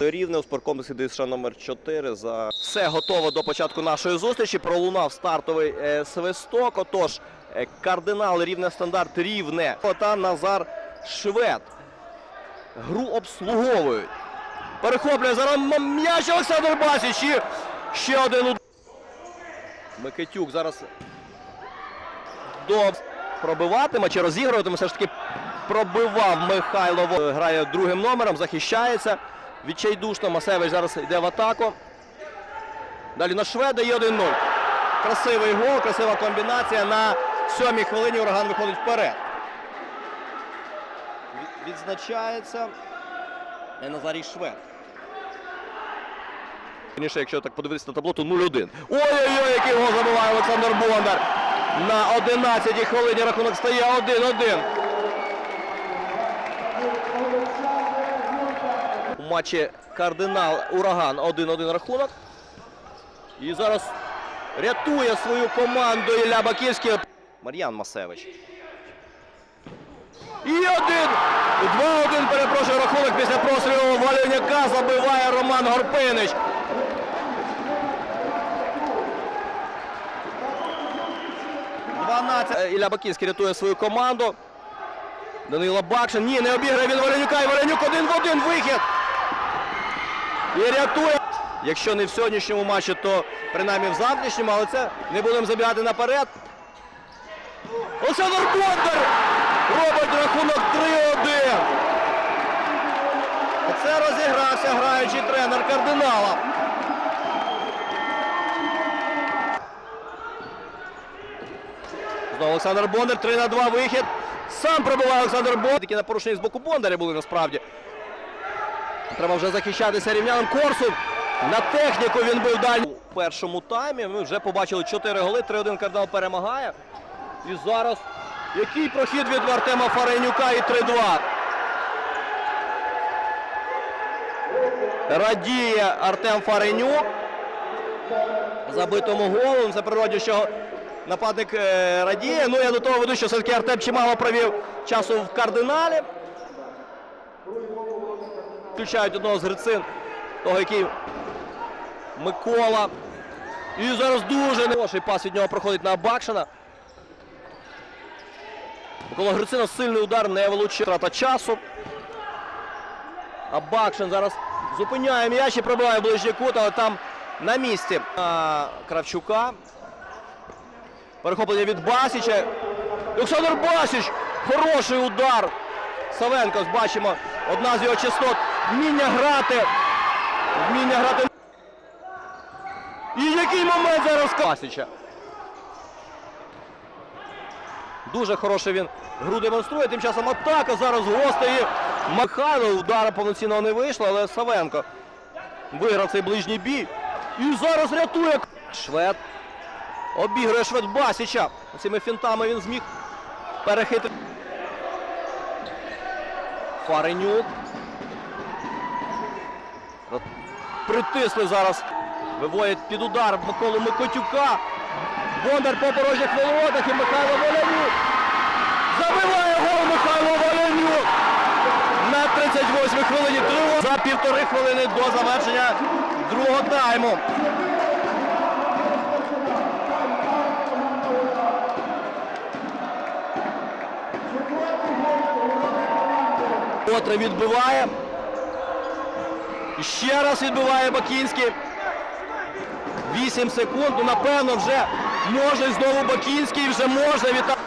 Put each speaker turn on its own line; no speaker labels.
Рівне у спорткомплексі ДСШ номер 4 за все готово до початку нашої зустрічі. Пролунав стартовий е, свисток. Отож, е, кардинал рівне стандарт рівне. Та Назар Швед. Гру обслуговують. Перехоплює зараз м'яч Олександр Басіч. І ще один удар. Микитюк зараз до пробиватиме чи розігруватиме. Все ж таки пробивав Михайло. Грає другим номером, захищається. Відчайдушно Масевич зараз йде в атаку. Далі на Шведа є 1-0. Красивий гол, красива комбінація. На сьомій хвилині ураган виходить вперед. Відзначається Назарій Швед. Якщо так подивитися на табло, то 0-1. Ой-ой-ой, який гол забиває Олександр Бондар. На 11-й хвилині рахунок стає 1-1. Матчі Кардинал Ураган 1-1 рахунок. І зараз рятує свою команду Ілля Баківський. Мар'ян Масевич. І один! 2-1 перепрошую рахунок після прострілу Валюняка забиває Роман Горпинич. Е, Ілля Бакінський рятує свою команду. Данило Бакшин. Ні, не обіграє він Валенюка. І Валенюк один в один вихід. І рятує. Якщо не в сьогоднішньому матчі, то принаймні в завтрашньому, але це не будемо забігати наперед. Олександр Бондар робить рахунок 3-1. Оце розігрався граючий тренер кардинала. Знову Олександр Бондар, 3 на 2 вихід. Сам пробиває Олександр Бондар. Такі на порушення з боку Бондаря були насправді. Треба вже захищатися рівняним Корсун. На техніку він був далі. У першому таймі ми вже побачили 4 голи. 3-1 кардинал перемагає. І зараз який прохід від Артема Фаренюка і 3-2. Радіє Артем Фаренюк. Забитому голом. Це природі, що нападник е, радіє. Ну я до того веду, що все-таки Артем чимало провів часу в кардиналі. Включають одного з грицин, того, який Микола. І зараз дуже хороший пас від нього проходить на Бакшина. Микола Грицина сильний удар не влучив. Трата часу. А Бакшин зараз зупиняє м'яч і пробиває ближній кут, але там на місці Кравчука. Перехоплення від Басіча. Олександр Басіч! Хороший удар. Савенко, бачимо, одна з його частот. Вміння грати. Вміння грати. І який момент зараз Басіча. Дуже хороший він гру демонструє. Тим часом атака зараз гостей. Михайло удара повноцінного не вийшло, але Савенко виграв цей ближній бій. І зараз рятує Швед. Обігрує Швед Басіча. Цими фінтами він зміг перехитрити. Фаренюк. Притисли зараз. Виводять під удар Миколу Микотюка. Бондар по порожніх воротах і Михайло Волянюк. Забиває гол Михайло Волянюк. На 38 хвилині другого. За півтори хвилини до завершення другого тайму. Котре відбиває. Ще раз відбиває Бакінський. 8 секунд. Ну, напевно, вже може знову Бакінський, вже можна вітати.